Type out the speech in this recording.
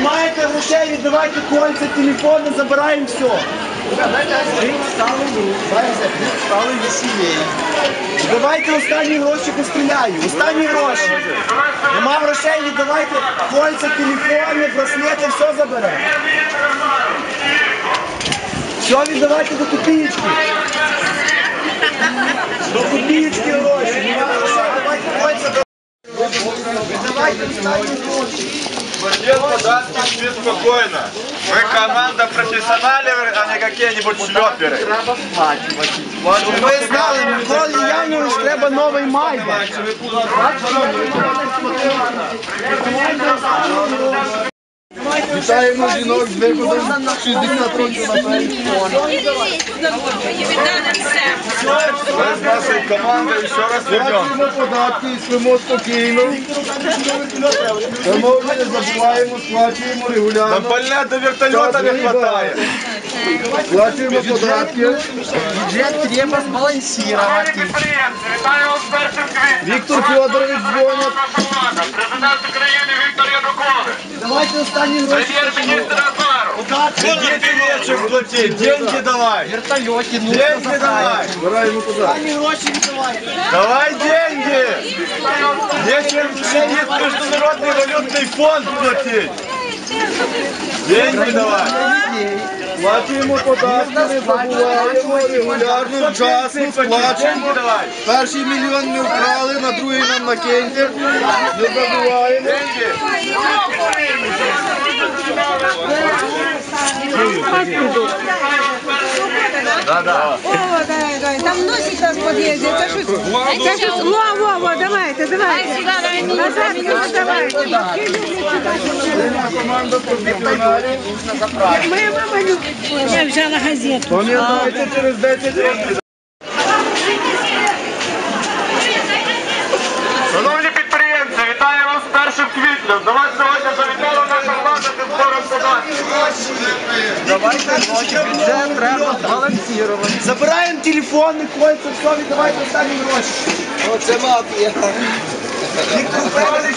Маєте грошей, віддавайте кольця, телефони, забираємо все. Стали. Давайте останні гроші постріляю. Останні гроші. Нема грошей, віддавайте кольця, телефони, браслети, все заберемо. Все віддавайте до копійки. До копійки гроші. Нема грошей. Мы команда профессионалов, а не какие-нибудь шлеперы. Ми знали, Миколі Янович треба новий майдан. Вітаємо жінок з виходом 60 років наперед. Мы с нашей командой еще раз. Платимо податки і спимо спокійно. Не забуваємо, сплачуємо Нам регулярно. больня до вертолета не хватает. Платимо податки. Бюджет треба збалансувати. Віктор Федорович дзвонить. Давайте останні гроші. прем'єр-міністр Азаров, Кредиты нечем платить, деньги давай. Вертольоті, ну Деньги давай. Збираємо податки. Останні гроші віддавайте. Давай деньги. Нечем кредит Международный валютный фонд платить. Деньги давай. Платимо податки, не забуваємо регулярно, вчасно сплачуємо. Деньги давай. Перший мільйон ми вкрали, на другий нам накиньте. Не забуваємо. Деньги. Да-да. О, дай, дай. Там носик нас подъезде. Это что? Это что? Во, во, во, давайте, давайте. Назад, назад, давайте. Команда професіоналів. Моя мама любит. Я взяла газету. Пам'ятайте, через 10 років. Шановні підприємці, вітаю вас з 1 квітнем. До вас сьогодні завітала наша влада зі збором гроші. Бюджет треба збалансувати. Забираємо телефони, кольця, все, віддавайте останні гроші. Оце мафія. Віктор Федорович,